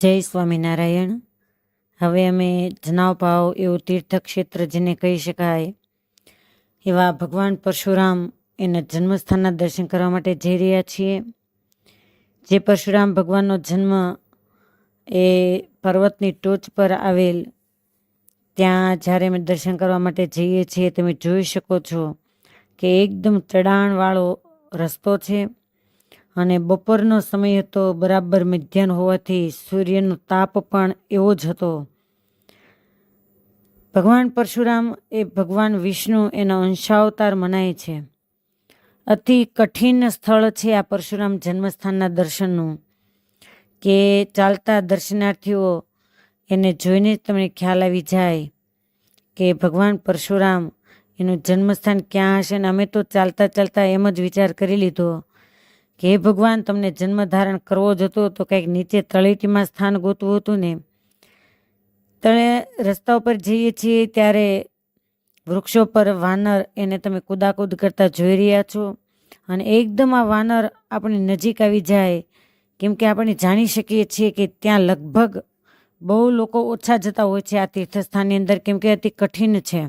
જય સ્વામિનારાયણ. હવે અમે જનાવ ભાવ એવું તીર્થક્ષેત્ર જેને કહી શકાય, એવા ભગવાન પરશુરામ એના જન્મસ્થાનના દર્શન કરવા માટે જઈ રહ્યા છીએ. જે પરશુરામ ભગવાનનો જન્મ એ પર્વતની ટોચ પર આવેલ, ત્યાં જ્યારે અમે દર્શન કરવા માટે જઈએ છીએ, તમે જોઈ શકો છો કે એકદમ ચઢાણવાળો રસ્તો છે. અને બપોરનો સમય હતો બરાબર મધ્યાહન હોવાથી સૂર્યનો તાપ પણ એવો જ હતો. ભગવાન પરશુરામ એ ભગવાન વિષ્ણુ એનો અંશાવતાર મનાય છે. અતિ કઠિન સ્થળ છે આ પરશુરામ જન્મસ્થાનના દર્શનનું. કે ચાલતા દર્શનાર્થીઓ એને જોઈને જ તમને ખ્યાલ આવી જાય કે ભગવાન પરશુરામ એનું જન્મસ્થાન ક્યાં હશે ને અમે તો ચાલતા ચાલતા એમ જ વિચાર કરી લીધો. કે ભગવાન, તમને જન્મ ધારણ કરવો જ હતો, તો કંઈક નીચે તળેટીમાં સ્થાન ગોતવું હતું ને? તળે રસ્તા ઉપર જઈએ છીએ ત્યારે વૃક્ષો પર વાનર એને તમે કુદાકુદ કરતા જોઈ રહ્યા છો. અને એકદમ આ વાનર આપણી નજીક આવી જાય, કેમ કે આપણે જાણી શકીએ છીએ કે ત્યાં લગભગ બહુ લોકો ઓછા જતા હોય છે આ તીર્થસ્થાનની અંદર, કેમ કે અતિ કઠિન છે.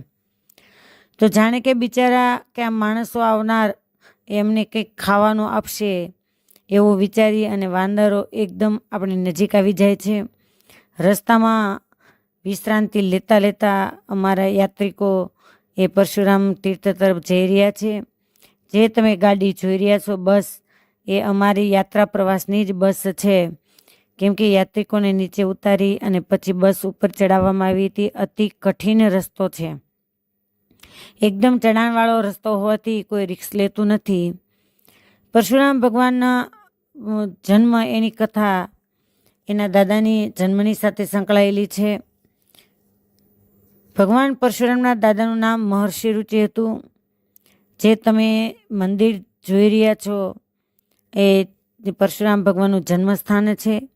તો જાણે કે બિચારા કે આ માણસો આવનાર એમને કંઈક ખાવાનું આપશે એવું વિચારી અને વાંદરો એકદમ આપણી નજીક આવી જાય છે. રસ્તામાં વિશ્રાંતિ લેતા લેતા અમારા યાત્રિકો એ પરશુરામ તીર્થ તરફ જઈ રહ્યા છે. જે તમે ગાડી જોઈ રહ્યા છો, બસ, એ અમારી યાત્રા પ્રવાસની જ બસ છે. કેમ કે યાત્રિકોને નીચે ઉતારી અને પછી બસ ઉપર ચડાવવામાં આવી હતી. અતિ કઠિન રસ્તો છે. એકદમ ચઢાણવાળો રસ્તો હોવાથી કોઈ રિક્સ લેતું નથી. પરશુરામ ભગવાનના જન્મ એની કથા એના દાદાની જન્મની સાથે સંકળાયેલી છે. ભગવાન પરશુરામના દાદાનું નામ મહર્ષિ રુચિ હતું. જે તમે મંદિર જોઈ રહ્યા છો એ પરશુરામ ભગવાનનું જન્મસ્થાન છે.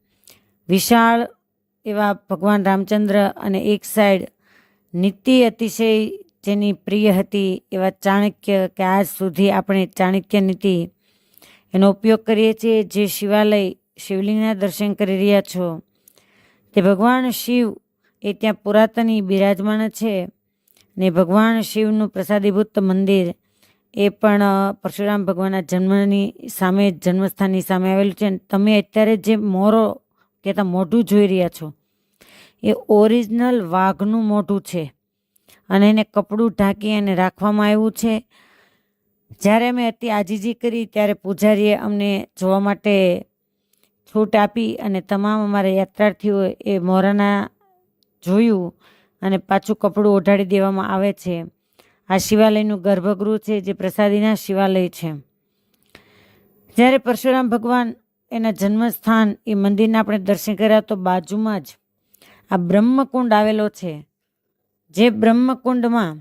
વિશાળ એવા ભગવાન રામચંદ્ર અને એક સાઈડ નીતિ અતિશય જેની પ્રિય હતી એવા ચાણક્ય કે આજ સુધી આપણે ચાણક્ય નીતિ એનો ઉપયોગ કરીએ છીએ જે શિવાલય શિવલિંગના દર્શન કરી રહ્યા છો. તે ભગવાન શિવ એ ત્યાં પુરાતની બિરાજમાન છે ને ભગવાન શિવનું પ્રસાદીભૂત મંદિર એ પણ પરશુરામ ભગવાનના જન્મની સામે જન્મસ્થાનની સામે આવેલું છે. તમે અત્યારે જે મોરો કહેતા મોઢું જોઈ રહ્યા છો, એ ઓરિજિનલ વાઘનું મોઢું છે. અને એને કપડું ઢાંકી અને રાખવામાં આવ્યું છે. જ્યારે અમે અતિ આજીજી કરી ત્યારે પૂજારીએ અમને જોવા માટે છૂટ આપી અને તમામ અમારા યાત્રાર્થીઓ એ મોરાના જોયું અને પાછું કપડું ઓઢાડી દેવામાં આવે છે. આ શિવાલયનું ગર્ભગૃહ છે જે પ્રસાદીના શિવાલય છે. જ્યારે પરશુરામ ભગવાન એના જન્મસ્થાન એ મંદિરના આપણે દર્શન કર્યા તો બાજુમાં જ આ બ્રહ્મકુંડ આવેલો છે. જે બ્રહ્મકુંડમાં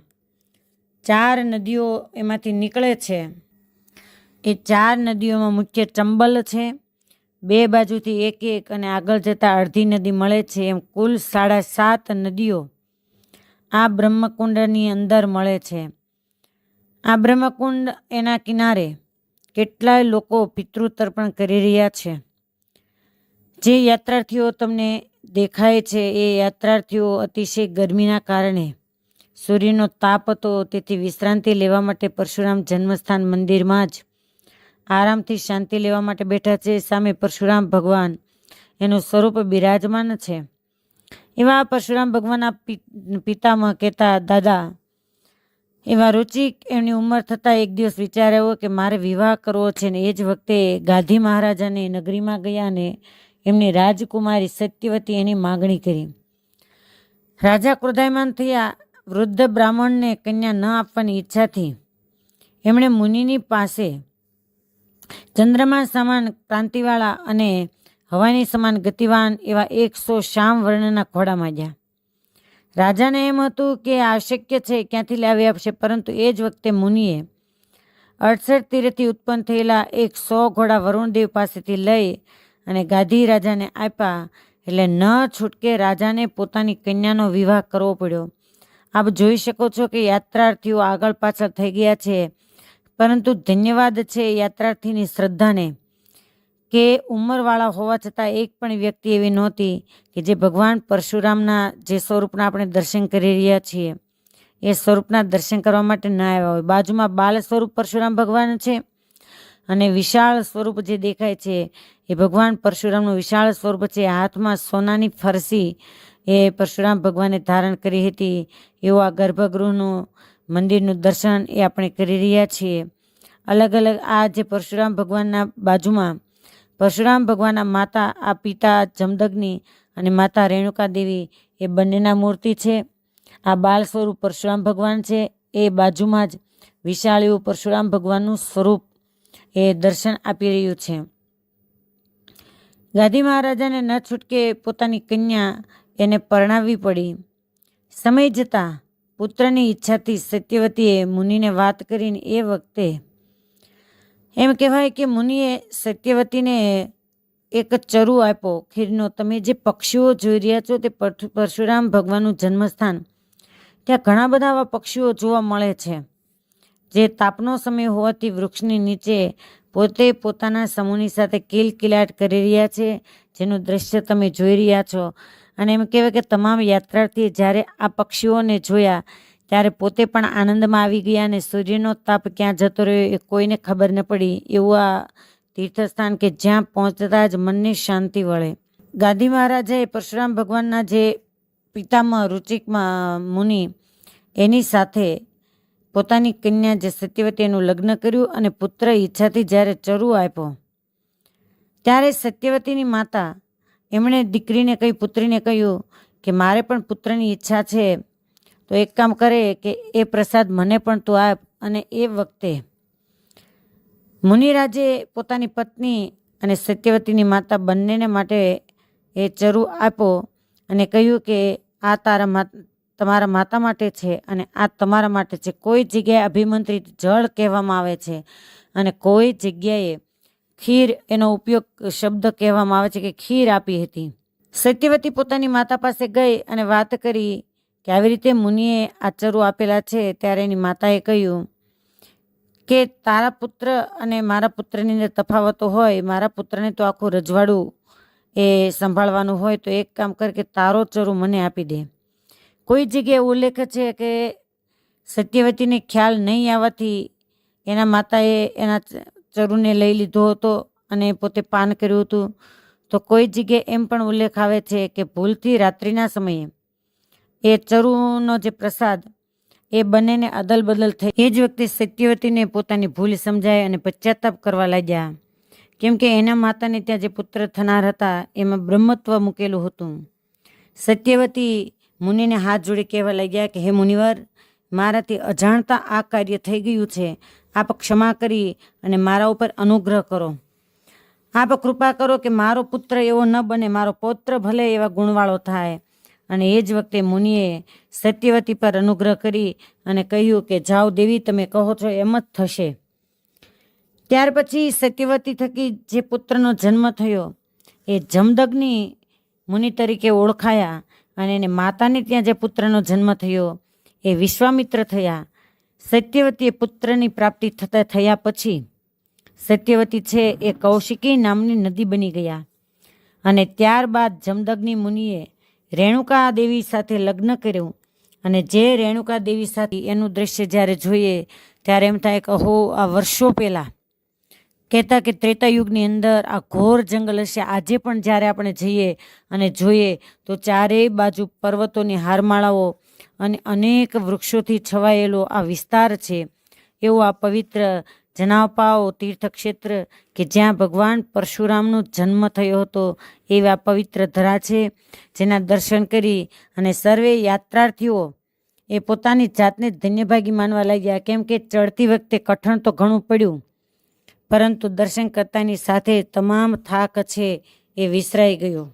ચાર નદીઓ એમાંથી નીકળે છે, એ ચાર નદીઓમાં મુખ્ય ચંબલ છે. બે બાજુથી એક એક અને આગળ જતાં અડધી નદી મળે છે. એમ કુલ સાડા સાત નદીઓ આ બ્રહ્મકુંડની અંદર મળે છે. આ બ્રહ્મકુંડ એના કિનારે કેટલાય લોકો પિતૃતર્પણ કરી રહ્યા છે. જે યાત્રાર્થીઓ તમને દેખાય છે એ યાત્રાર્થીઓ અતિશય ગરમીના કારણે. સૂર્યનો તાપ હતો, તેથી વિશ્રાંતિ લેવા માટે પરશુરામ જન્મસ્થાન મંદિરમાં જ આરામથી શાંતિ લેવા માટે બેઠા છે. સામે પરશુરામ ભગવાન. એનું સ્વરૂપ બિરાજમાન છે. એવા પરશુરામ ભગવાનના પિતામાં કહેતા, દાદા, એવા રુચિક એમની ઉંમર થતાં એક દિવસ વિચાર કે મારે વિવાહ કરવો છે ને એ જ વખતે ગાંધી મહારાજાની નગરીમાં ગયા ને એમની રાજકુમારી સત્યવતી એની માગણી કરી. રાજા ક્રોધાયમાન થયા, વૃદ્ધ બ્રાહ્મણને કન્યા ન આપવાની ઈચ્છાથી એમણે મુનિની પાસે ચંદ્રમા સમાન ક્રાંતિવાળા અને હવાની સમાન ગતિવાન એવા એકસો શ્યામ વર્ણના ઘોડા માંગ્યા રાજાને એમ હતું કે આ શક્ય છે, ક્યાંથી લાવી આપશે? પરંતુ એ જ વખતે મુનિએ અડસઠ તીરથી ઉત્પન્ન થયેલા એક સો ઘોડા વરુણદેવ પાસેથી લઈ અને ગાંધી રાજાને આપ્યા. એટલે ન છૂટકે રાજાને પોતાની કન્યાનો વિવાહ કરવો પડ્યો. આપ જોઈ શકો છો કે યાત્રાર્થીઓ આગળ પાછળ થઈ ગયા છે. પરંતુ ધન્યવાદ છે યાત્રાર્થીની શ્રદ્ધાને. કે ઉંમરવાળા હોવા છતાં એક પણ વ્યક્તિ એવી નહોતી કે જે ભગવાન પરશુરામના જે સ્વરૂપના આપણે દર્શન કરી રહ્યા છીએ. એ સ્વરૂપના દર્શન કરવા માટે ન આવ્યા હોય. બાજુમાં બાલ સ્વરૂપ પરશુરામ ભગવાન છે. અને વિશાળ સ્વરૂપ જે દેખાય છે, એ ભગવાન પરશુરામનું વિશાળ સ્વરૂપ છે. હાથમાં સોનાની ફરસી એ પરશુરામ ભગવાને ધારણ કરી હતી. એવું આ ગર્ભગૃહનું, મંદિરનું દર્શન એ આપણે કરી રહ્યા છીએ. અલગ અલગ આ જે પરશુરામ ભગવાનના બાજુમાં, પરશુરામ ભગવાનના માતા, આ પિતા જમદગ્નિ અને માતા રેણુકા દેવી એ બંનેના મૂર્તિ છે. આ બાળ સ્વરૂપ પરશુરામ ભગવાન છે. એ બાજુમાં જ વિશાળ એવું પરશુરામ ભગવાનનું સ્વરૂપ એ દર્શન આપી રહ્યું છે. ગાંધી મહારાજાને ન છૂટકે પોતાની કન્યા એને પરણાવવી પડી. સમય જતાં પુત્રની ઈચ્છાથી સત્યવતીએ મુનિને વાત કરીને એ વખતે એમ કહેવાય કે મુનિએ સત્યવતીને એક ચરુ આપ્યો. ખીરનો, તમે જે પક્ષીઓ જોઈ રહ્યા છો તે પરશુરામ ભગવાનનું જન્મસ્થાન. ત્યાં ઘણા બધા આવા પક્ષીઓ જોવા મળે છે. જે તાપનો સમય હોવાથી વૃક્ષની નીચે પોતે પોતાના સમૂહની સાથે કિલકિલાટ કરી રહ્યા છે, જેનું દ્રશ્ય તમે જોઈ રહ્યા છો. અને એમ કહેવાય કે તમામ યાત્રાર્થીએ જ્યારે આ પક્ષીઓને જોયા, ત્યારે પોતે પણ આનંદમાં આવી ગયા અને સૂર્યનો તાપ ક્યાં જતો રહ્યો એ કોઈને ખબર ન પડી એવું આ તીર્થસ્થાન કે જ્યાં પહોંચતા જ મનને શાંતિ વળે. ગાંધી મહારાજાએ પરશુરામ ભગવાનના જે પિતામાં રુચિકમાં મુનિ એની સાથે પોતાની કન્યા જે સત્યવતી એનું લગ્ન કર્યું અને પુત્ર ઈચ્છાથી જ્યારે ચરુ આપ્યો, ત્યારે સત્યવતીની માતા એમણે દીકરીને કહી, પુત્રીને કહ્યું કે મારે પણ પુત્રની ઈચ્છા છે. તો એક કામ કરે કે એ પ્રસાદ મને પણ તું આપ. અને એ વખતે મુનિરાજે પોતાની પત્ની અને સત્યવતીની માતા બંનેને માટે એ ચરુ આપ્યો અને કહ્યું કે આ તારા તમારા માતા માટે છે અને આ તમારા માટે છે. કોઈ જગ્યાએ અભિમંત્રિત જળ કહેવામાં આવે છે અને કોઈ જગ્યાએ ખીર એનો ઉપયોગ શબ્દ કહેવામાં આવે છે કે ખીર આપી હતી. સત્યવતી પોતાની માતા પાસે ગઈ અને વાત કરી કે આવી રીતે મુનિએ આ ચરુ આપેલા છે ત્યારે એની માતાએ કહ્યું કે તારા પુત્ર અને મારા પુત્રની અંદર તફાવતો હોય, મારા પુત્રને તો આખું રજવાડું એ સંભાળવાનું હોય, તો એક કામ કર કે તારો ચરું મને આપી દે. કોઈ જગ્યાએ ઉલ્લેખ છે કે સત્યવતીને ખ્યાલ નહીં આવવાથી એના માતાએ એના ચરુને લઈ લીધો હતો અને પોતે પાન કર્યું હતું. તો કોઈ જગ્યાએ એમ પણ ઉલ્લેખ આવે છે કે ભૂલથી રાત્રિના સમયે એ ચરુનો જે પ્રસાદ એ બંનેને અદલ બદલ થઈ એ જ વખતે સત્યવતીને પોતાની ભૂલ સમજાય અને પશ્ચાતાપ કરવા લાગ્યા. કેમ કે એના માતાને ત્યાં જે પુત્ર થનાર હતા એમાં બ્રહ્મત્વ મૂકેલું હતું. સત્યવતી મુનિને હાથ જોડી કહેવા લાગ્યા કે, હે મુનિવર, મારાથી અજાણતા આ કાર્ય થઈ ગયું છે. આપ ક્ષમા કરી અને મારા ઉપર અનુગ્રહ કરો. આપ કૃપા કરો કે મારો પુત્ર એવો ન બને, મારો પૌત્ર ભલે એવા ગુણવાળો થાય. અને એ જ વખતે મુનિએ સત્યવતી પર અનુગ્રહ કરી અને કહ્યું કે, જાઓ દેવી, તમે કહો છો એમ જ થશે. ત્યાર પછી સત્યવતી થકી જે પુત્રનો જન્મ થયો, એ જમદગ્નિ મુનિ તરીકે ઓળખાયા અને એને માતાને ત્યાં જે પુત્રનો જન્મ થયો, એ વિશ્વામિત્ર થયા. સત્યવતીએ પુત્રની પ્રાપ્તિ થતા થયા પછી સત્યવતી છે એ કૌશિકી નામની નદી બની ગયા. અને ત્યારબાદ જમદગ્નિ મુનિએ રેણુકા દેવી સાથે લગ્ન કર્યું. અને જે રેણુકા દેવી સાથે એનું દ્રશ્ય જ્યારે જોઈએ, ત્યારે એમ થાય કે અહો આ વર્ષો પહેલાં કહેતા કે ત્રેતાયુગની અંદર આ ઘોર જંગલ હશે. આજે પણ જ્યારે આપણે જઈએ અને જોઈએ, તો ચારેય બાજુ પર્વતોની હારમાળાઓ અને અનેક વૃક્ષોથી છવાયેલો આ વિસ્તાર છે. એવો આ પવિત્ર જનાવપાઓ તીર્થક્ષેત્ર કે જ્યાં ભગવાન પરશુરામનો જન્મ થયો હતો, એવા પવિત્ર ધરા છે, જેના દર્શન કરી અને સર્વે યાત્રાર્થીઓ એ પોતાની જાતને ધન્યભાગી માનવા લાગ્યા. કેમ કે ચડતી વખતે કઠણ તો ઘણું પડ્યું. પરંતુ દર્શન કરતાની સાથે તમામ થાક છે એ વિસરાઈ ગયો.